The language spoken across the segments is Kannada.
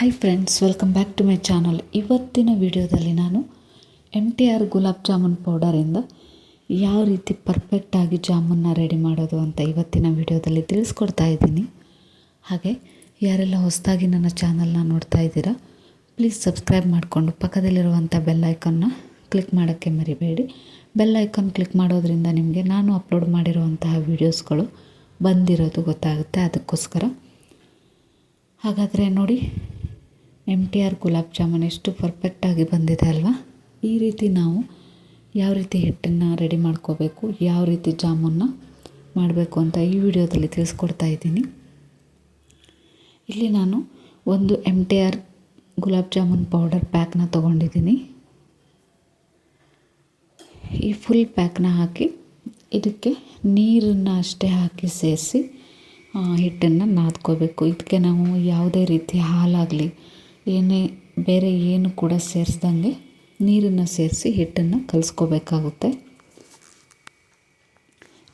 Hi friends welcome back to my channel ಇವತ್ತಿನ ವಿಡಿಯೋದಲ್ಲಿ ನಾನು M T R gulab jamun ಪೌಡರಿಂದ ಯಾವ ರೀತಿ ಪರ್ಫೆಕ್ಟಾಗಿ ಜಾಮೂನ್ನ ರೆಡಿ ಮಾಡೋದು ಅಂತ ಇವತ್ತಿನ ವಿಡಿಯೋದಲ್ಲಿ ತಿಳಿಸ್ಕೊಡ್ತಾ ಇದ್ದೀನಿ. ಹಾಗೆ ಯಾರೆಲ್ಲ ಹೊಸದಾಗಿ ನನ್ನ ಚಾನಲ್ನ ನೋಡ್ತಾ ಇದ್ದೀರಾ ಪ್ಲೀಸ್ ಸಬ್ಸ್ಕ್ರೈಬ್ ಮಾಡಿಕೊಂಡು ಪಕ್ಕದಲ್ಲಿರುವಂಥ ಬೆಲ್ ಐಕನ್ನ ಕ್ಲಿಕ್ ಮಾಡೋಕ್ಕೆ ಮರಿಬೇಡಿ. ಬೆಲ್ ಐಕಾನ್ ಕ್ಲಿಕ್ ಮಾಡೋದ್ರಿಂದ ನಿಮಗೆ ನಾನು ಅಪ್ಲೋಡ್ ಮಾಡಿರುವಂತಹ ವೀಡಿಯೋಸ್ಗಳು ಬಂದಿರೋದು ಗೊತ್ತಾಗುತ್ತೆ. ಅದಕ್ಕೋಸ್ಕರ ಹಾಗಾದರೆ ನೋಡಿ M T R gulab jamun ಎಷ್ಟು ಪರ್ಫೆಕ್ಟಾಗಿ ಬಂದಿದೆ ಅಲ್ವಾ? ಈ ರೀತಿ ನಾವು ಯಾವ ರೀತಿ ಹಿಟ್ಟನ್ನು ರೆಡಿ ಮಾಡ್ಕೋಬೇಕು, ಯಾವ ರೀತಿ ಜಾಮೂನ್ನ ಮಾಡಬೇಕು ಅಂತ ಈ ವಿಡಿಯೋದಲ್ಲಿ ತಿಳಿಸ್ಕೊಡ್ತಾ ಇದ್ದೀನಿ. ಇಲ್ಲಿ ನಾನು ಒಂದು M T R gulab jamun powder ಪ್ಯಾಕ್ನ ತೊಗೊಂಡಿದ್ದೀನಿ. ಈ ಫುಲ್ ಪ್ಯಾಕ್ನ ಹಾಕಿ ಇದಕ್ಕೆ ನೀರನ್ನು ಅಷ್ಟೇ ಹಾಕಿ ಸೇರಿಸಿ ಹಿಟ್ಟನ್ನು ನಾದ್ಕೋಬೇಕು. ಇದಕ್ಕೆ ನಾವು ಯಾವುದೇ ರೀತಿ ಹಾಲಾಗಲಿ ಏನೇ ಬೇರೆ ಏನು ಕೂಡ ಸೇರಿಸ್ದಂಗೆ ನೀರನ್ನು ಸೇರಿಸಿ ಹಿಟ್ಟನ್ನು ಕಲಿಸ್ಕೋಬೇಕಾಗುತ್ತೆ.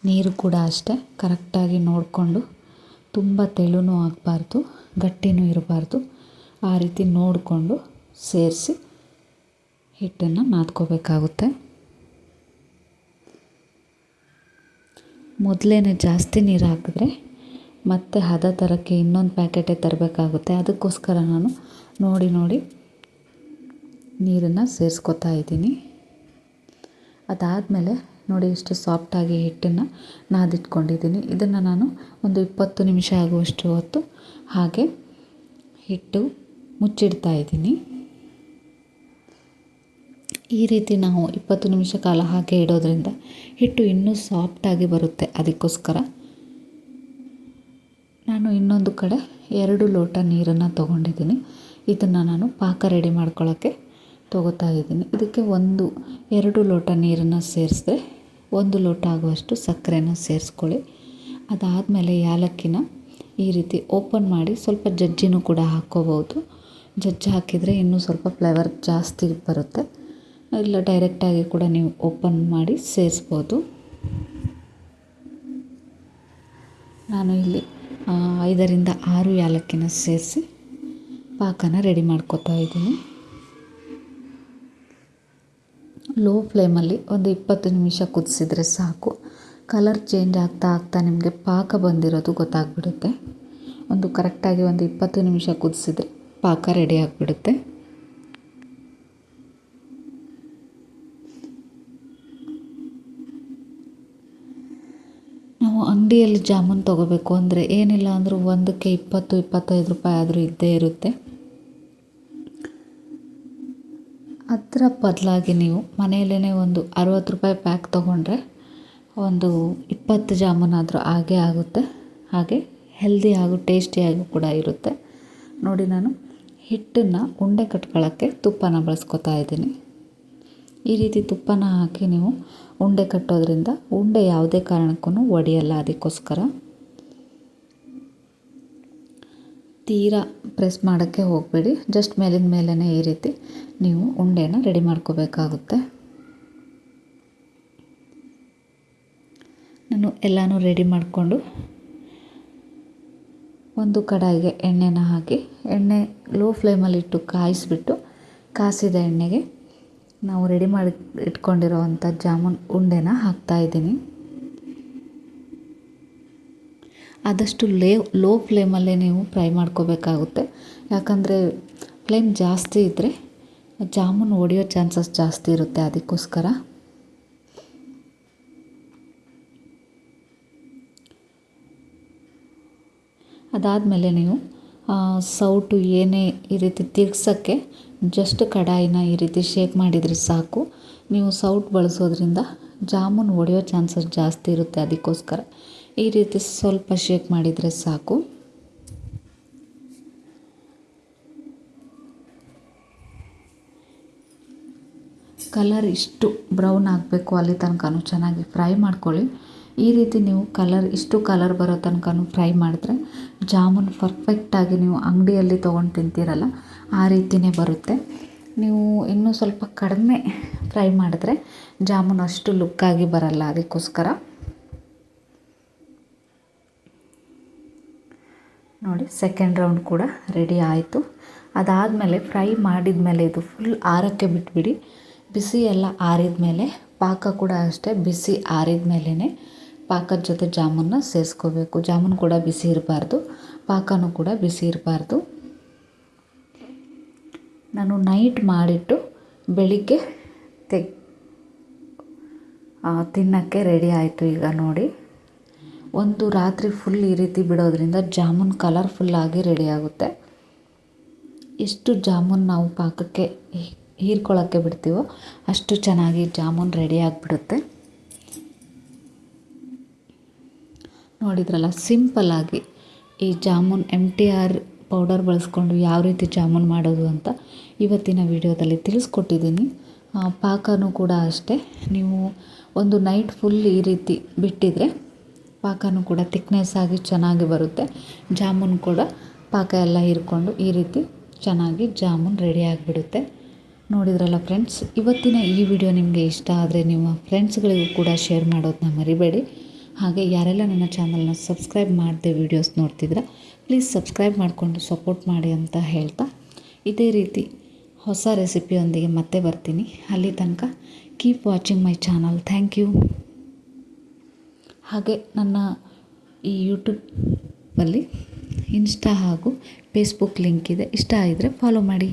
ನೀರು ಕೂಡ ಅಷ್ಟೇ, ಕರೆಕ್ಟಾಗಿ ನೋಡಿಕೊಂಡು ತುಂಬ ತೆಳುನೂ ಆಗಬಾರ್ದು, ಗಟ್ಟಿನೂ ಇರಬಾರ್ದು. ಆ ರೀತಿ ನೋಡಿಕೊಂಡು ಸೇರಿಸಿ ಹಿಟ್ಟನ್ನು ನಾದ್ಕೋಬೇಕಾಗುತ್ತೆ. ಮೊದಲೇ ಜಾಸ್ತಿ ನೀರು ಹಾಕಿದ್ರೆ ಮತ್ತೆ ಹದ ಥರಕ್ಕೆ ಇನ್ನೊಂದು ಪ್ಯಾಕೆಟೇ ತರಬೇಕಾಗುತ್ತೆ. ಅದಕ್ಕೋಸ್ಕರ ನಾನು ನೋಡಿ ನೋಡಿ. ನೀರನ್ನು ಸೇರಿಸ್ಕೊತಾ ಇದ್ದೀನಿ. ಅದಾದಮೇಲೆ ನೋಡಿ ಇಷ್ಟು ಸಾಫ್ಟಾಗಿ ಹಿಟ್ಟನ್ನು ನಾದಿಟ್ಕೊಂಡಿದ್ದೀನಿ. ಇದನ್ನು ನಾನು ಒಂದು ಇಪ್ಪತ್ತು ನಿಮಿಷ ಆಗುವಷ್ಟು ಹೊತ್ತು ಹಾಗೆ ಹಿಟ್ಟು ಮುಚ್ಚಿಡ್ತಾ ಇದ್ದೀನಿ. ಈ ರೀತಿ ನಾವು ಇಪ್ಪತ್ತು ನಿಮಿಷ ಕಾಲ ಹಾಗೆ ಇಡೋದ್ರಿಂದ ಹಿಟ್ಟು ಇನ್ನೂ ಸಾಫ್ಟಾಗಿ ಬರುತ್ತೆ ಅದಕ್ಕೋಸ್ಕರ. ನಾನು ಇನ್ನೊಂದು ಕಡೆ ಎರಡು ಲೋಟ ನೀರನ್ನು ತೊಗೊಂಡಿದ್ದೀನಿ. ಇದನ್ನು ನಾನು ಪಾಕ ರೆಡಿ ಮಾಡ್ಕೊಳ್ಳೋಕ್ಕೆ ತೊಗೋತಾ ಇದ್ದೀನಿ. ಇದಕ್ಕೆ ಒಂದು, ಎರಡು ಲೋಟ ನೀರನ್ನು ಸೇರಿಸಿದ್ರೆ ಒಂದು ಲೋಟ ಆಗುವಷ್ಟು ಸಕ್ಕರೆನ ಸೇರಿಸ್ಕೊಳ್ಳಿ. ಅದಾದಮೇಲೆ ಯಾಲಕ್ಕಿನ ಈ ರೀತಿ ಓಪನ್ ಮಾಡಿ ಸ್ವಲ್ಪ ಜಜ್ಜಿನೂ ಕೂಡ ಹಾಕ್ಕೋಬೋದು ಜಜ್ಜಿ ಹಾಕಿದರೆ ಇನ್ನೂ ಸ್ವಲ್ಪ ಫ್ಲೇವರ್ ಜಾಸ್ತಿ ಬರುತ್ತೆ. ಇಲ್ಲ ಡೈರೆಕ್ಟಾಗಿ ಕೂಡ ನೀವು ಓಪನ್ ಮಾಡಿ ಸೇರಿಸ್ಬೋದು. ನಾನು ಇಲ್ಲಿ ಐದರಿಂದ ಆರು ಯಾಲಕ್ಕಿನ ಸೇರಿಸಿ ಪಾಕನ ರೆಡಿ ಮಾಡ್ಕೋತಾ ಇದ್ದೀನಿ. ಲೋ ಫ್ಲೇಮಲ್ಲಿ ಒಂದು ಇಪ್ಪತ್ತು ನಿಮಿಷ ಕುದಿಸಿದ್ರೆ ಸಾಕು. ಕಲರ್ ಚೇಂಜ್ ಆಗ್ತಾ ಆಗ್ತಾ ನಿಮಗೆ ಪಾಕ ಬಂದಿರೋದು ಗೊತ್ತಾಗ್ಬಿಡುತ್ತೆ. ಒಂದು ಕರೆಕ್ಟಾಗಿ ಒಂದು ಇಪ್ಪತ್ತು ನಿಮಿಷ ಕುದಿಸಿದ್ರೆ ಪಾಕ ರೆಡಿ ಆಗಿಬಿಡುತ್ತೆ. ನಾವು ಅಂಗಡಿಯಲ್ಲಿ ಜಾಮೂನ್ ತೊಗೋಬೇಕು ಅಂದರೆ ಏನಿಲ್ಲ ಅಂದರೂ ಒಂದಕ್ಕೆ ಇಪ್ಪತ್ತು, ಇಪ್ಪತ್ತೈದು ರೂಪಾಯಿ ಆದರೂ ಇದ್ದೇ ಇರುತ್ತೆ. ಅದರ ಬದಲಾಗಿ ನೀವು ಮನೆಯಲ್ಲೇ ಒಂದು ಅರುವತ್ತು ರೂಪಾಯಿ ಪ್ಯಾಕ್ ತೊಗೊಂಡ್ರೆ ಒಂದು ಇಪ್ಪತ್ತು ಜಾಮೂನಾದರೂ ಆಗೇ ಆಗುತ್ತೆ. ಹಾಗೆ ಹೆಲ್ದಿ ಹಾಗೂ ಟೇಸ್ಟಿಯಾಗೂ ಕೂಡ ಇರುತ್ತೆ. ನೋಡಿ ನಾನು ಹಿಟ್ಟನ್ನು ಉಂಡೆ ಕಟ್ಕೊಳ್ಳೋಕ್ಕೆ ತುಪ್ಪನ ಬಳಸ್ಕೊತಾ ಇದ್ದೀನಿ. ಈ ರೀತಿ ತುಪ್ಪನ ಹಾಕಿ ನೀವು ಉಂಡೆ ಕಟ್ಟೋದ್ರಿಂದ ಉಂಡೆ ಯಾವುದೇ ಕಾರಣಕ್ಕೂ ಒಡೆಯಲ್ಲ ಅದಕ್ಕೋಸ್ಕರ. ತೀರಾ ಪ್ರೆಸ್ ಮಾಡೋಕ್ಕೆ ಹೋಗಬೇಡಿ. ಜಸ್ಟ್ ಮೇಲಿನ ಮೇಲೇ ಈ ರೀತಿ ನೀವು ಉಂಡೆನ ರೆಡಿ ಮಾಡ್ಕೋಬೇಕಾಗುತ್ತೆ. ನಾನು ಎಲ್ಲನೂ ರೆಡಿ ಮಾಡಿಕೊಂಡು ಒಂದು ಕಡಾಯಿಗೆ ಎಣ್ಣೆನ ಹಾಕಿ, ಎಣ್ಣೆ ಲೋ ಫ್ಲೇಮಲ್ಲಿಟ್ಟು ಕಾಯಿಸಿಬಿಟ್ಟು ಕಾಸಿದ ಎಣ್ಣೆಗೆ ನಾವು ರೆಡಿ ಮಾಡಿ ಇಟ್ಕೊಂಡಿರೋವಂಥ ಜಾಮೂನ್ ಉಂಡೆನ ಹಾಕ್ತಾಯಿದ್ದೀನಿ ಆದಷ್ಟು ಲೇ ಲೋ ಫ್ಲೇಮಲ್ಲೇ ನೀವು ಫ್ರೈ ಮಾಡ್ಕೋಬೇಕಾಗುತ್ತೆ. ಯಾಕಂದರೆ ಫ್ಲೇಮ್ ಜಾಸ್ತಿ ಇದ್ದರೆ ಜಾಮೂನ್ ಒಡೆಯೋ ಚಾನ್ಸಸ್ ಜಾಸ್ತಿ ಇರುತ್ತೆ ಅದಕ್ಕೋಸ್ಕರ. ಅದಾದಮೇಲೆ ನೀವು ಸೌಟು ಏನೇ ಈ ರೀತಿ ತಿರ್ಗ್ಸೋಕ್ಕೆ ಜಸ್ಟ್ ಕಡಾಯಿನ ಈ ರೀತಿ ಶೇಕ್ ಮಾಡಿದರೆ ಸಾಕು. ನೀವು ಸೌಟ್ ಬಳಸೋದ್ರಿಂದ ಜಾಮೂನ್ ಒಡೆಯೋ ಚಾನ್ಸಸ್ ಜಾಸ್ತಿ ಇರುತ್ತೆ ಅದಕ್ಕೋಸ್ಕರ. ಈ ರೀತಿ ಸ್ವಲ್ಪ ಶೇಕ್ ಮಾಡಿದರೆ ಸಾಕು. ಕಲರ್ ಇಷ್ಟು ಬ್ರೌನ್ ಆಗಬೇಕು ಅಲ್ಲಿ ತನಕನೂ ಚೆನ್ನಾಗಿ ಫ್ರೈ ಮಾಡ್ಕೊಳ್ಳಿ. ಈ ರೀತಿ ನೀವು ಕಲರ್, ಇಷ್ಟು ಕಲರ್ ಬರೋ ತನಕನೂ ಫ್ರೈ ಮಾಡಿದ್ರೆ ಜಾಮೂನ್ ಪರ್ಫೆಕ್ಟಾಗಿ ನೀವು ಅಂಗಡಿಯಲ್ಲಿ ತೊಗೊಂಡು ತಿಂತೀರಲ್ಲ, ಆ ರೀತಿಯೇ ಬರುತ್ತೆ. ನೀವು ಇನ್ನೂ ಸ್ವಲ್ಪ ಕಡಿಮೆ ಫ್ರೈ ಮಾಡಿದ್ರೆ ಜಾಮೂನ್ ಅಷ್ಟು ಲುಕ್ಕಾಗಿ ಬರಲ್ಲ ಅದಕ್ಕೋಸ್ಕರ. ನೋಡಿ ಸೆಕೆಂಡ್ ರೌಂಡ್ ಕೂಡ ರೆಡಿ ಆಯಿತು. ಅದಾದಮೇಲೆ ಫ್ರೈ ಮಾಡಿದ ಮೇಲೆ ಇದು ಫುಲ್ ಆರೋಕ್ಕೆ ಬಿಟ್ಬಿಡಿ. ಬಿಸಿ ಎಲ್ಲ ಆರಿದ ಮೇಲೆ ಪಾಕ ಕೂಡ ಅಷ್ಟೇ ಬಿಸಿ ಆರಿದ ಮೇಲೇ ಪಾಕದ ಜೊತೆ ಜಾಮೂನ್ನ ಸೇರಿಸ್ಕೋಬೇಕು. ಜಾಮೂನ್ ಕೂಡ ಬಿಸಿ ಇರಬಾರ್ದು, ಪಾಕನೂ ಕೂಡ ಬಿಸಿ ಇರಬಾರ್ದು. ನಾನು ನೈಟ್ ಮಾಡಿಟ್ಟು ಬೆಳಿಗ್ಗೆ ತೆಗ್ ತಿನ್ನೋಕ್ಕೆ ರೆಡಿ ಆಯಿತು ಈಗ ನೋಡಿ. ಒಂದು ರಾತ್ರಿ ಫುಲ್ ಈ ರೀತಿ ಬಿಡೋದ್ರಿಂದ ಜಾಮೂನ್ ಕಲರ್ಫುಲ್ಲಾಗಿ ರೆಡಿಯಾಗುತ್ತೆ ಎಷ್ಟು ಜಾಮೂನ್ ನಾವು ಪಾಕಕ್ಕೆ ಹೀರ್ಕೊಳ್ಳೋಕ್ಕೆ ಬಿಡ್ತೀವೋ ಅಷ್ಟು ಚೆನ್ನಾಗಿ ಜಾಮೂನ್ ರೆಡಿ ಆಗಿಬಿಡುತ್ತೆ. ನೋಡಿದ್ರಲ್ಲ ಸಿಂಪಲ್ಲಾಗಿ ಈ jamun M T R powder ಬಳಸ್ಕೊಂಡು ಯಾವ ರೀತಿ ಜಾಮೂನ್ ಮಾಡೋದು ಅಂತ ಇವತ್ತಿನ ವಿಡಿಯೋದಲ್ಲಿ ತಿಳಿಸ್ಕೊಟ್ಟಿದ್ದೀನಿ. ಪಾಕನೂ ಕೂಡ ಅಷ್ಟೇ. ನೀವು ಒಂದು ನೈಟ್ ಫುಲ್ ಈ ರೀತಿ ಬಿಟ್ಟಿದ್ರೆ ಪಾಕನೂ ಕೂಡ ತಿಕ್ನೆಸ್ ಆಗಿ ಚೆನ್ನಾಗಿ ಬರುತ್ತೆ. ಜಾಮೂನ್ ಕೂಡ ಪಾಕ ಎಲ್ಲ ಹೀರಿಕೊಂಡು ಈ ರೀತಿ ಚೆನ್ನಾಗಿ ಜಾಮೂನ್ ರೆಡಿ ಆಗಿಬಿಡುತ್ತೆ. ನೋಡಿದ್ರಲ್ಲ ಫ್ರೆಂಡ್ಸ್ ಇವತ್ತಿನ ಈ ವಿಡಿಯೋ ನಿಮಗೆ ಇಷ್ಟ ಆದರೆ ನಿಮ್ಮ ಫ್ರೆಂಡ್ಸ್ಗಳಿಗೂ ಕೂಡ ಶೇರ್ ಮಾಡೋದನ್ನ ಮರಿಬೇಡಿ. ಹಾಗೆ ಯಾರೆಲ್ಲ ನನ್ನ ಚಾನಲ್ನ ಸಬ್ಸ್ಕ್ರೈಬ್ ಮಾಡಿದೆ ವೀಡಿಯೋಸ್ ನೋಡ್ತಿದ್ರೆ ಪ್ಲೀಸ್ ಸಬ್ಸ್ಕ್ರೈಬ್ ಮಾಡಿಕೊಂಡು ಸಪೋರ್ಟ್ ಮಾಡಿ ಅಂತ ಹೇಳ್ತಾ ಇದೇ ರೀತಿ ಹೊಸ ರೆಸಿಪಿಯೊಂದಿಗೆ ಮತ್ತೆ ಬರ್ತೀನಿ. ಅಲ್ಲಿ ತನಕ keep watching my channel thank you ಹಾಗೆ ನನ್ನ ಈ ಯೂಟ್ಯೂಬಲ್ಲಿ ಇನ್ಸ್ಟಾ ಹಾಗೂ ಫೇಸ್ಬುಕ್ ಲಿಂಕ್ ಇದೆ. ಇಷ್ಟ ಇದ್ದರೆ ಫಾಲೋ ಮಾಡಿ.